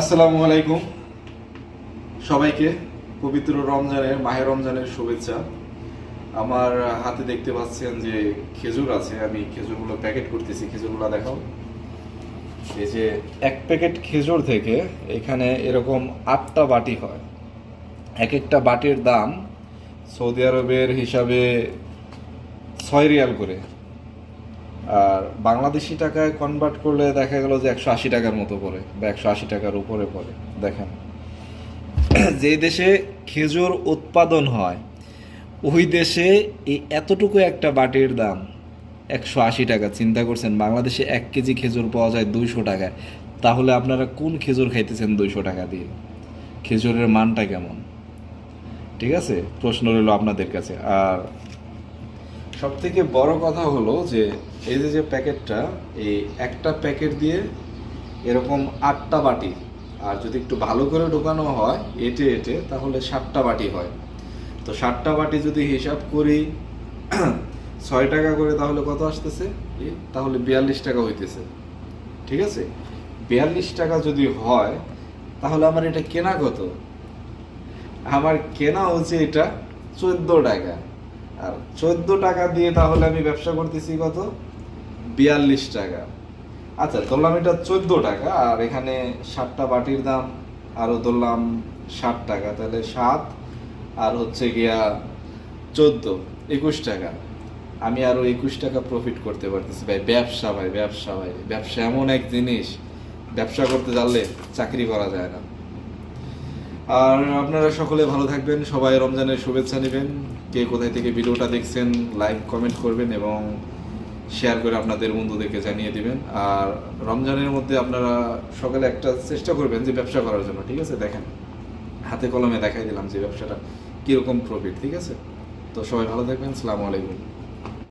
আসসালামু আলাইকুম। সবাইকে পবিত্র রমজানের মাহে রমজানের শুভেচ্ছা। আমার হাতে দেখতে পাচ্ছেন যে খেজুর আছে, আমি খেজুরগুলো প্যাকেট করতেছি, খেজুরগুলো দেখাও। এই যে এক প্যাকেট খেজুর থেকে এখানে এরকম আটটা বাটি হয়। এক একটা বাটির দাম সৌদি আরবের হিসাবে ছয় রিয়াল করে। আর বাংলাদেশি টাকায় কনভার্ট করলে দেখা গেল যে একশো আশি টাকার মতো পড়ে বা একশো আশি টাকার উপরে পড়ে, দেখেন। যে দেশে খেজুর উৎপাদন হয়, ওই দেশে এই এতটুকু একটা বাটির দাম, একশো আশি টাকা, চিন্তা করছেন, বাংলাদেশে এক কেজি খেজুর পাওয়া যায় দুইশো টাকায়। তাহলে আপনারা কোন খেজুর খাইতেছেন দুইশো টাকা দিয়ে? খেজুরের মানটা কেমন? ঠিক আছে? প্রশ্ন রইল আপনাদের কাছে। আর সব থেকে বড় কথা হলো যে এই যে যে প্যাকেটটা, এই একটা প্যাকেট দিয়ে এরকম আটটা বাটি, আর যদি একটু ভালো করে ঢোকানো হয়, এটে এটে, তাহলে সাতটা বাটি হয়। তো সাতটা বাটি যদি হিসাব করি, ছয় টাকা করে তাহলে কত আসতেছে? তাহলে বিয়াল্লিশ টাকা হইতেছে। ঠিক আছে? বিয়াল্লিশ টাকা যদি হয়, তাহলে আমার এটা কেনা কত? আমার কেনা হচ্ছে এটা চোদ্দ টাকা। আর চোদ্দ টাকা দিয়ে তাহলে আমি ব্যবসা করতেছি কত? বিয়াল্লিশ টাকা। আচ্ছা ধরলাম এটা চোদ্দ টাকা, আর এখানে সাতটা বাটির দাম, আরও ধরলাম ষাট টাকা, তাহলে সাত, আর হচ্ছে গিয়া চোদ্দ, একুশ টাকা। আমি আরও একুশ টাকা প্রফিট করতে পারতেছি। ভাই, ব্যবসা ভাই ব্যবসা ভাই, ব্যবসা এমন এক জিনিস, ব্যবসা করতে জানলে চাকরি করা যায় না। আর আপনারা সকলে ভালো থাকবেন, সবাই রমজানের শুভেচ্ছা নেবেন। কে কোথায় থেকে ভিডিওটা দেখছেন, লাইক, কমেন্ট করবেন এবং শেয়ার করে আপনাদের বন্ধুদেরকে জানিয়ে দিবেন। আর রমজানের মধ্যে আপনারা সকালে একটা চেষ্টা করবেন যে ব্যবসা করার জন্য, ঠিক আছে? দেখেন, হাতে কলমে দেখাই দিলাম যে ব্যবসাটা কীরকম প্রফিট ঠিক আছে? তো সবাই ভালো থাকবেন, সালামু আলাইকুম।